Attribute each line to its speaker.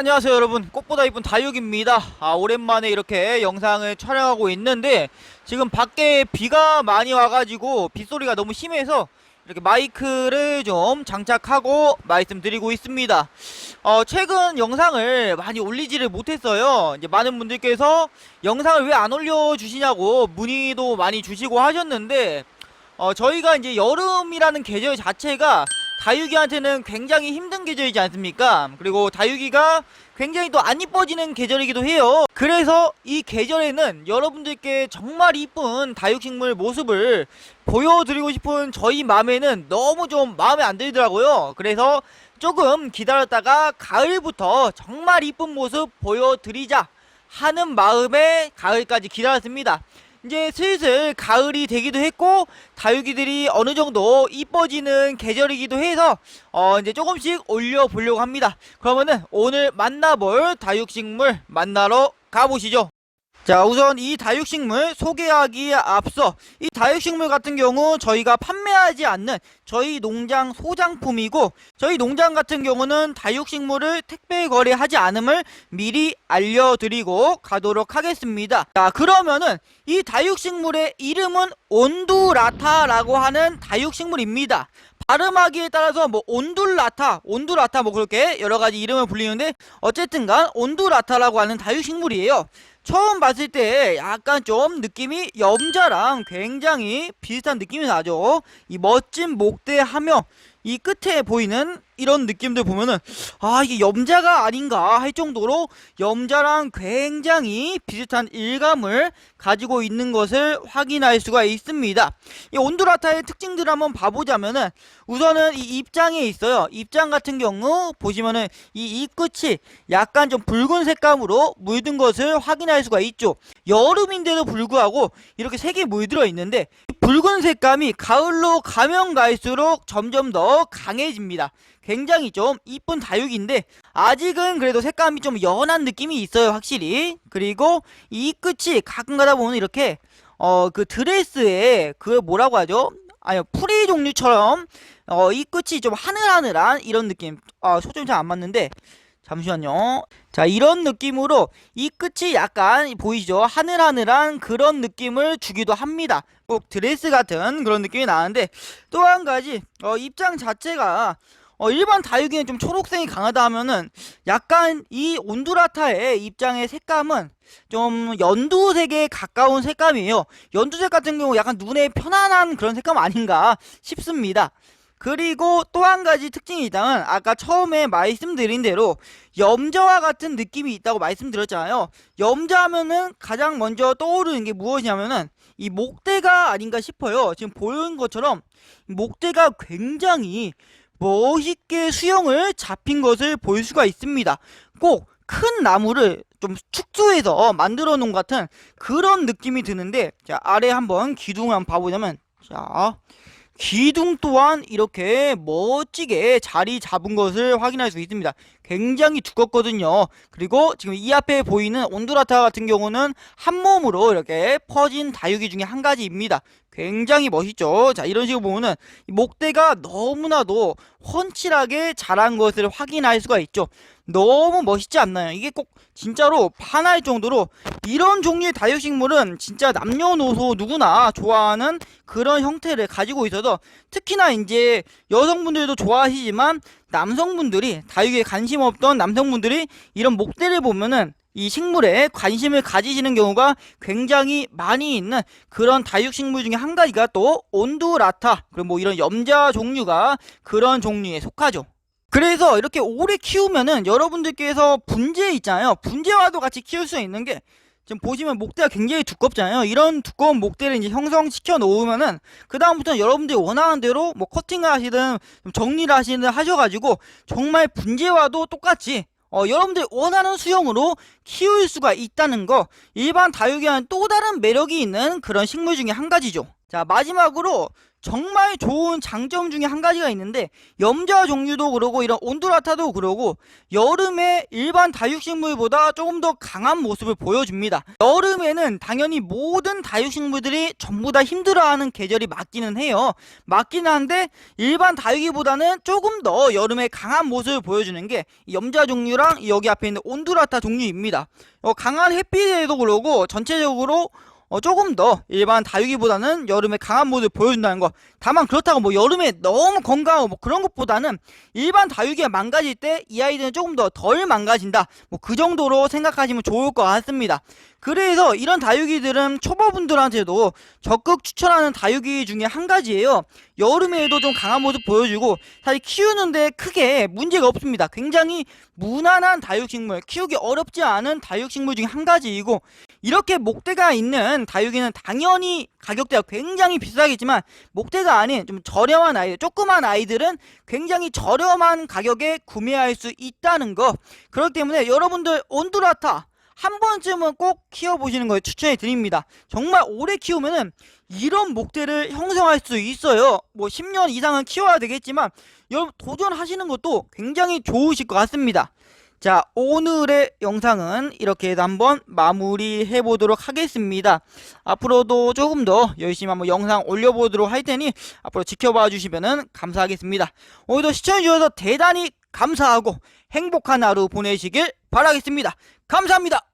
Speaker 1: 안녕하세요 여러분. 꽃보다 이쁜 다육입니다. 아 오랜만에 이렇게 영상을 촬영하고 있는데 지금 밖에 비가 많이 와가지고 빗소리가 너무 심해서 이렇게 마이크를 좀 장착하고 말씀드리고 있습니다. 어 최근 영상을 많이 올리지를 못했어요. 이제 많은 분들께서 영상을 왜 안 올려주시냐고 문의도 많이 주시고 하셨는데 어 저희가 이제 여름이라는 계절 자체가 다육이한테는 굉장히 힘든 계절이지 않습니까? 그리고 다육이가 굉장히 또 안 이뻐지는 계절이기도 해요. 그래서 이 계절에는 여러분들께 정말 이쁜 다육식물 모습을 보여드리고 싶은 저희 마음에는 너무 좀 마음에 안 들더라고요. 그래서 조금 기다렸다가 가을부터 정말 이쁜 모습 보여드리자 하는 마음에 가을까지 기다렸습니다. 이제 슬슬 가을이 되기도 했고 다육이들이 어느 정도 이뻐지는 계절이기도 해서 어 이제 조금씩 올려 보려고 합니다. 그러면은 오늘 만나볼 다육식물 만나러 가보시죠. 자 우선 이 다육식물 소개하기에 앞서 이 다육식물 같은 경우 저희가 판매하지 않는 저희 농장 소장품이고 저희 농장 같은 경우는 다육식물을 택배 거래하지 않음을 미리 알려드리고 가도록 하겠습니다 자 그러면은 이 다육식물의 이름은 온두라타라고 하는 다육식물입니다 발음하기에 따라서 뭐 온둘라타, 온두라타 뭐 그렇게 여러 가지 이름을 불리는데 어쨌든간 온두라타라고 하는 다육식물이에요. 처음 봤을 때 약간 좀 느낌이 염자랑 굉장히 비슷한 느낌이 나죠. 이 멋진 목대 하며 이 끝에 보이는 이런 느낌들 보면은 아 이게 염자가 아닌가 할 정도로 염자랑 굉장히 비슷한 일감을 가지고 있는 것을 확인할 수가 있습니다. 이 온두라타의 특징들을 한번 봐보자면은 우선은 이 입장에 있어요. 입장 같은 경우 보시면은 이 입끝이 약간 좀 붉은 색감으로 물든 것을 확인할 수가 있죠. 여름인데도 불구하고 이렇게 색이 물들어 있는데 이 붉은 색감이 가을로 가면 갈수록 점점 더 강해집니다. 굉장히 좀 이쁜 다육인데 아직은 그래도 색감이 좀 연한 느낌이 있어요 확실히. 그리고 이 끝이 가끔 가다 보면 이렇게 어 그 드레스에 그 뭐라고 하죠? 아니요 프리 종류처럼 어 이 끝이 좀 하늘하늘한 이런 느낌. 아 초점이 잘 안 맞는데 잠시만요 자 이런 느낌으로 이 끝이 약간 보이죠 하늘하늘한 그런 느낌을 주기도 합니다 꼭 드레스 같은 그런 느낌이 나는데 또 한 가지 어 입장 자체가 어, 일반 다육이는 좀 초록색이 강하다 하면은 약간 이 온두라타의 입장의 색감은 좀 연두색에 가까운 색감이에요. 연두색 같은 경우 약간 눈에 편안한 그런 색감 아닌가 싶습니다. 그리고 또 한 가지 특징이 있다면 아까 처음에 말씀드린 대로 염자와 같은 느낌이 있다고 말씀드렸잖아요. 염자 하면은 가장 먼저 떠오르는 게 무엇이냐면은 이 목대가 아닌가 싶어요. 지금 보이는 것처럼 목대가 굉장히 멋있게 수영을 잡힌 것을 볼 수가 있습니다. 꼭 큰 나무를 좀 축소해서 만들어 놓은 것 같은 그런 느낌이 드는데 자 아래 한번 기둥을 한번 봐보자면 자 기둥 또한 이렇게 멋지게 자리 잡은 것을 확인할 수 있습니다. 굉장히 두껍거든요. 그리고 지금 이 앞에 보이는 온두라타 같은 경우는 한 몸으로 이렇게 퍼진 다육이 중에 한 가지입니다. 굉장히 멋있죠. 자, 이런 식으로 보면은 이 목대가 너무나도 훤칠하게 자란 것을 확인할 수가 있죠. 너무 멋있지 않나요? 이게 꼭 진짜로 반할 정도로 이런 종류의 다육식물은 진짜 남녀노소 누구나 좋아하는 그런 형태를 가지고 있어서 특히나 이제 여성분들도 좋아하시지만 남성분들이 다육에 관심 없던 남성분들이 이런 목대를 보면은 이 식물에 관심을 가지시는 경우가 굉장히 많이 있는 그런 다육식물 중에 한 가지가 또 온두라타 그리고 뭐 이런 염자 종류가 그런 종류에 속하죠. 그래서 이렇게 오래 키우면은 여러분들께서 분재 있잖아요. 분재와도 같이 키울 수 있는 게 지금 보시면 목대가 굉장히 두껍잖아요. 이런 두꺼운 목대를 이제 형성시켜 놓으면은 그 다음부터는 여러분들이 원하는 대로 뭐 커팅을 하시든 좀 정리를 하시든 하셔가지고 정말 분재와도 똑같이 어, 여러분들이 원하는 수영으로 키울 수가 있다는 거 일반 다육이와는 또 다른 매력이 있는 그런 식물 중에 한 가지죠. 자 마지막으로 정말 좋은 장점 중에 한 가지가 있는데 염자 종류도 그러고 이런 온두라타도 그러고 여름에 일반 다육식물보다 조금 더 강한 모습을 보여줍니다. 여름에는 당연히 모든 다육식물들이 전부 다 힘들어하는 계절이 맞기는 해요. 맞긴 한데 일반 다육이보다는 조금 더 여름에 강한 모습을 보여주는 게이 염자 종류랑 여기 앞에 있는 온두라타 종류입니다. 어, 강한 햇빛에도 그러고 전체적으로 어, 조금 더 일반 다육이보다는 여름에 강한 모습을 보여준다는 거. 다만 그렇다고 뭐 여름에 너무 건강하고 뭐 그런 것보다는 일반 다육이가 망가질 때 이 아이들은 조금 더 덜 망가진다. 뭐 그 정도로 생각하시면 좋을 것 같습니다. 그래서 이런 다육이들은 초보분들한테도 적극 추천하는 다육이 중에 한 가지예요. 여름에도 좀 강한 모습 보여주고 사실 키우는데 크게 문제가 없습니다. 굉장히 무난한 다육식물, 키우기 어렵지 않은 다육식물 중에 한 가지이고 이렇게 목대가 있는 다육이는 당연히 가격대가 굉장히 비싸겠지만 목대가 아닌 좀 저렴한 아이들, 조그만 아이들은 굉장히 저렴한 가격에 구매할 수 있다는 거. 그렇기 때문에 여러분들 온두라타 한 번쯤은 꼭 키워보시는 걸 추천해 드립니다. 정말 오래 키우면은 이런 목대를 형성할 수 있어요. 뭐 10년 이상은 키워야 되겠지만 여러분 도전하시는 것도 굉장히 좋으실 것 같습니다. 자, 오늘의 영상은 이렇게 해서 한번 마무리해 보도록 하겠습니다. 앞으로도 조금 더 열심히 한번 영상 올려보도록 할 테니 앞으로 지켜봐 주시면 감사하겠습니다. 오늘도 시청해 주셔서 대단히 감사하고 행복한 하루 보내시길 바라겠습니다. 감사합니다.